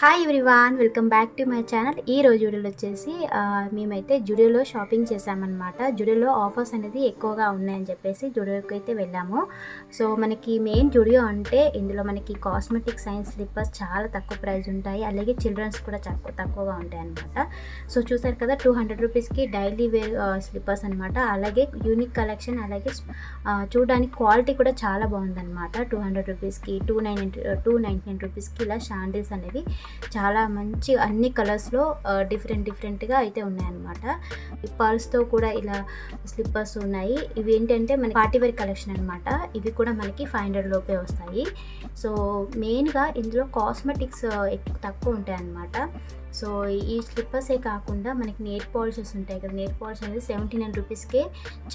Hi everyone welcome back to my channel ఈ రోజు వీడియోలో వచ్చేసి మేమైతే జుడియోలో షాపింగ్ చేసామన్నమాట. జుడియోలో ఆఫర్స్ అనేది ఎక్కువగా ఉన్నాయని చెప్పేసి జుడియోకి అయితే వెళ్ళాము. సో మనకి మెయిన్ జుడియో అంటే ఇందులో మనకి కాస్మెటిక్ సైన్స్ స్లిప్పర్స్ చాలా తక్కువ ప్రైస్ ఉంటాయి. అలాగే చిల్డ్రన్స్ కూడా తక్కువ తక్కువగా ఉంటాయి అనమాట సో చూసారు కదా టూ హండ్రెడ్ రూపీస్కి డైలీ వేర్ స్లిప్పర్స్ అనమాట అలాగే యూనిక్ కలెక్షన్ అలాగే చూడడానికి క్వాలిటీ కూడా చాలా బాగుందన్నమాట. టూ హండ్రెడ్ రూపీస్కి two nine two ninety nine రూపీస్కి ఇలా షాండిల్స్ అనేవి చాలా మంచి అన్ని కలర్స్లో డిఫరెంట్ డిఫరెంట్గా అయితే ఉన్నాయన్నమాట. పర్స్తో కూడా ఇలా స్లిప్పర్స్ ఉన్నాయి. ఇవి ఏంటంటే మన పార్టీవేర్ కలెక్షన్ అనమాట ఇవి కూడా మనకి ఫైవ్ హండ్రెడ్ లోపే వస్తాయి. సో మెయిన్గా ఇందులో కాస్మెటిక్స్ తక్కువ ఉంటాయి అన్నమాట సో ఈ స్లిప్పర్సే కాకుండా మనకి నేర్ పాలిషెస్ ఉంటాయి కదా నేర్ పాలిష్ అనేది సెవెంటీ నైన్ రూపీస్కే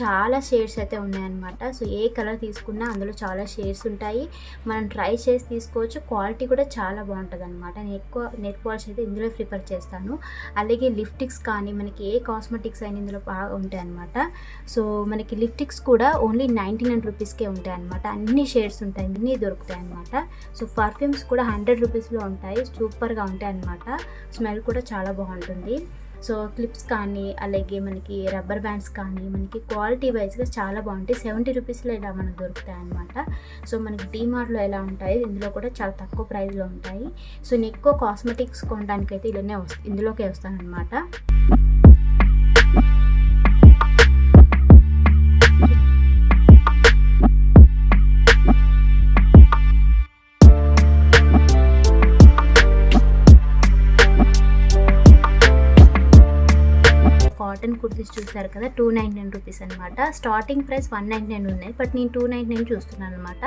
చాలా షేడ్స్ అయితే ఉన్నాయన్నమాట. సో ఏ కలర్ తీసుకున్నా అందులో చాలా షేడ్స్ ఉంటాయి. మనం ట్రై చేసి తీసుకోవచ్చు. క్వాలిటీ కూడా చాలా బాగుంటుంది అనమాట నేను ఎక్కువ నెట్ పాలిష్ అయితే ఇందులో ప్రిఫర్ చేస్తాను. అలాగే లిప్టిక్స్ కానీ మనకి ఏ కాస్మెటిక్స్ అయినా ఇందులో బాగా ఉంటాయి అనమాట సో మనకి లిప్టిక్స్ కూడా ఓన్లీ నైంటీ నైన్ రూపీస్కే ఉంటాయి అనమాట అన్ని షేడ్స్ ఉంటాయి. అన్నీ దొరుకుతాయి అనమాట సో పర్ఫ్యూమ్స్ కూడా హండ్రెడ్ రూపీస్లో ఉంటాయి. సూపర్గా ఉంటాయి అనమాట స్మెల్ కూడా చాలా బాగుంటుంది. సో క్లిప్స్ కానీ అలాగే మనకి రబ్బర్ బ్యాండ్స్ కానీ మనకి క్వాలిటీ వైజ్గా చాలా బాగుంటాయి. సెవెంటీ రూపీస్లో ఇలా మనకు దొరుకుతాయి అనమాట సో మనకి డీమార్ట్లో ఎలా ఉంటాయి ఇందులో కూడా చాలా తక్కువ ప్రైస్లో ఉంటాయి. సో నేను ఎక్కువ కాస్మెటిక్స్ కొనడానికి అయితే ఇలానే వస్తా ఇందులోకే వస్తానమాట కాటన్ కుర్తీస్ చూసారు కదా టూ నైన్ నైన్ రూపీస్ అనమాట starting price one nine nine ఉన్నాయి బట్ నేను టూ నైన్ నైన్ చూస్తున్నాను అనమాట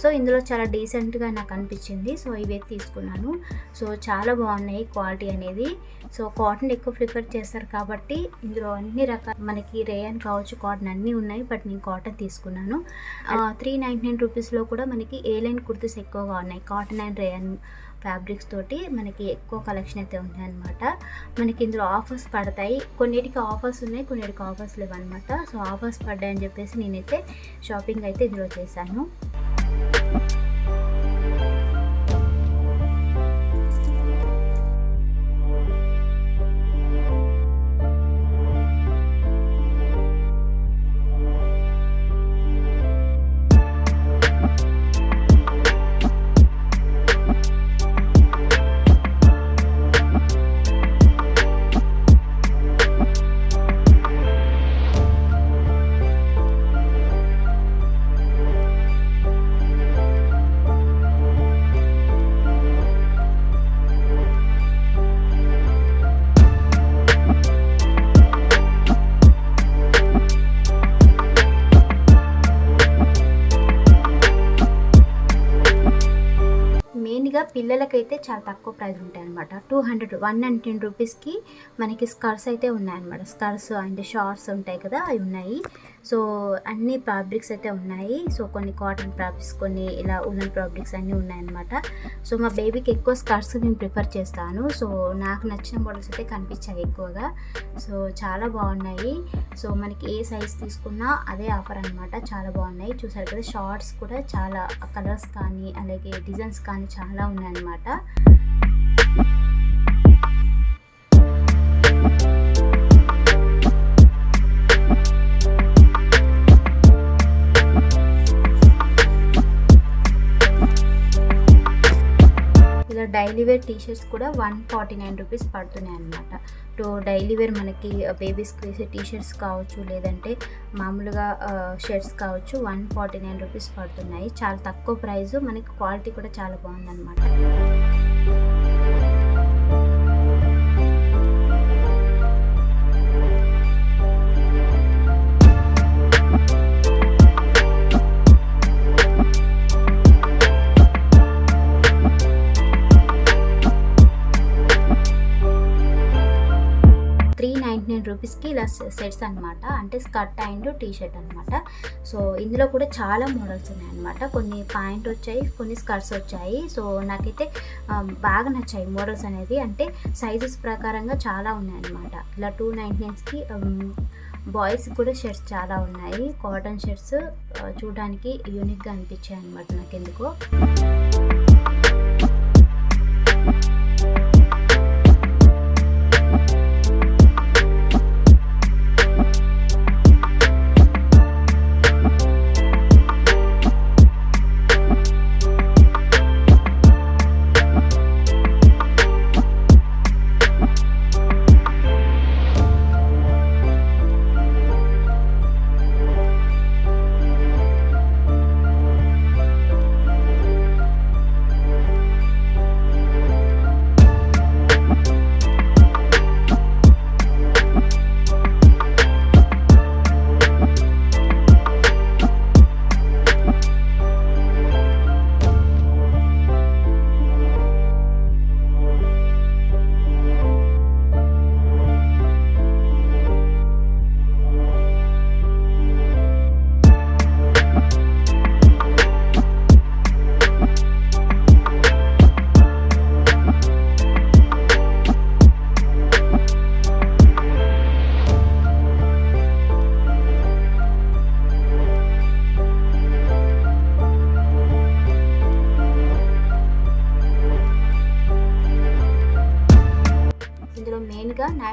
సో ఇందులో చాలా డీసెంట్గా నాకు అనిపించింది. సో ఇవే తీసుకున్నాను. సో చాలా బాగున్నాయి క్వాలిటీ అనేది. సో కాటన్ ఎక్కువ ప్రిఫర్ చేస్తారు కాబట్టి ఇందులో అన్ని రకాల మనకి రేయన్ కావచ్చు కాటన్ అన్నీ ఉన్నాయి బట్ నేను కాటన్ తీసుకున్నాను. త్రీ నైంటీ నైన్ రూపీస్లో కూడా మనకి ఏ లైన్ కుర్తీస్ ఎక్కువగా ఉన్నాయి. కాటన్ అండ్ రేయన్ ఫ్యాబ్రిక్స్ తోటి మనకి ఎక్కువ కలెక్షన్ అయితే ఉందన్నమాట. మనకి ఇందులో ఆఫర్స్ పడతాయి. కొన్నిటికి ఆఫర్స్ ఉన్నాయి కొన్నిటికి ఆఫర్స్ లేవు అనమాట సో ఆఫర్స్ పడ్డాయని చెప్పేసి నేనైతే షాపింగ్ అయితే ఇందులో చేశాను. పిల్లలకైతే చాలా తక్కువ ప్రైస్ ఉంటాయి అనమాట టూ హండ్రెడ్ వన్ నైన్టీన్ రూపీస్కి మనకి స్కర్స్ అయితే ఉన్నాయన్నమాట. స్కర్స్ అండ్ షార్ట్స్ ఉంటాయి కదా అవి ఉన్నాయి. సో అన్ని ఫ్యాబ్రిక్స్ అయితే ఉన్నాయి. సో కొన్ని కాటన్ ఫ్యాబ్రిక్స్ కొన్ని ఇలా ఉలన్ ఫ్యాబ్రిక్స్ అన్నీ ఉన్నాయన్నమాట. సో మా బేబీకి ఎక్కువ స్కర్ట్స్ నేను ప్రిఫర్ చేస్తాను. సో నాకు నచ్చిన మోడల్స్ అయితే కనిపించాయి ఎక్కువగా. సో చాలా బాగున్నాయి. సో మనకి ఏ సైజ్ తీసుకున్నా అదే ఆఫర్ అనమాట చాలా బాగున్నాయి. చూసారు కదా షార్ట్స్ కూడా చాలా కలర్స్ కానీ అలాగే డిజైన్స్ కానీ చాలా ఉన్నాయన్నమాట. డైలీ వేర్ టీ షర్ట్స్ కూడా వన్ ఫార్టీ నైన్ రూపీస్ పడుతున్నాయి అనమాట సో డైలీ వేర్ మనకి బేబీస్కి వేసే టీ షర్ట్స్ కావచ్చు లేదంటే మామూలుగా షర్ట్స్ కావచ్చు వన్ ఫార్టీ నైన్ రూపీస్ పడుతున్నాయి. చాలా తక్కువ ప్రైస్ మనకి క్వాలిటీ కూడా చాలా బాగుందన్నమాట. సెట్స్ అనమాట అంటే స్కర్ట్ అండ్ టీ షర్ట్ అనమాట సో ఇందులో కూడా చాలా మోడల్స్ ఉన్నాయన్నమాట. కొన్ని పాయింట్ వచ్చాయి కొన్ని స్కర్ట్స్ వచ్చాయి. సో నాకైతే బాగా నచ్చాయి మోడల్స్ అనేది అంటే సైజెస్ ప్రకారంగా చాలా ఉన్నాయన్నమాట. ఇలా టూ నైంటీ నైన్స్కి బాయ్స్ కూడా షర్ట్స్ చాలా ఉన్నాయి. కాటన్ షర్ట్స్ చూడడానికి యూనిక్గా అనిపించాయి అనమాట నాకు ఎందుకో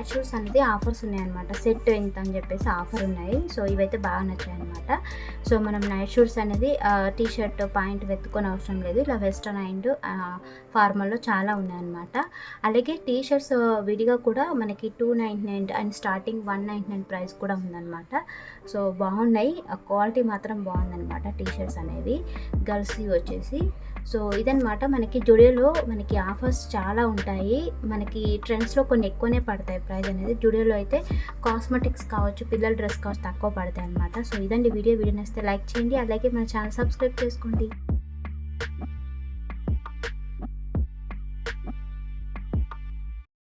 మామూలుగా అనేది ఆఫర్స్ ఉన్నాయన్నమాట. సెట్ ఎంత అని చెప్పేసి ఆఫర్ ఉన్నాయి. సో ఇవైతే బాగా నచ్చాయి అనమాట సో మనం నైట్ షూట్స్ అనేది టీ షర్ట్ పాయింట్ వెతుకొని అవసరం లేదు. ఇలా వెస్టర్న్ అండ్ ఫార్మల్లో చాలా ఉన్నాయన్నమాట. అలాగే టీ షర్ట్స్ విడిగా కూడా మనకి two ninety nine and starting one ninety nine price కూడా ఉందన్నమాట. సో బాగున్నాయి. క్వాలిటీ మాత్రం బాగుందన్నమాట టీ షర్ట్స్ అనేవి. గర్ల్స్వి వచ్చేసి సో ఇదనమాట మనకి జుడియోలో మనకి ఆఫర్స్ చాలా ఉంటాయి. మనకి ట్రెండ్స్లో కొన్ని ఎక్కువనే పడతాయి ప్రైస్ అనేది. జుడియోలో అయితే కాస్మెటిక్స్ కావచ్చు పిల్లల డ్రెస్ కావచ్చు తక్కువ పడతాయి అనమాట సో ఇదండి వీడియో. వీడియో నచ్చితే లైక్ చేయండి. అలాగే మన ఛానల్ సబ్స్క్రైబ్ చేసుకోండి.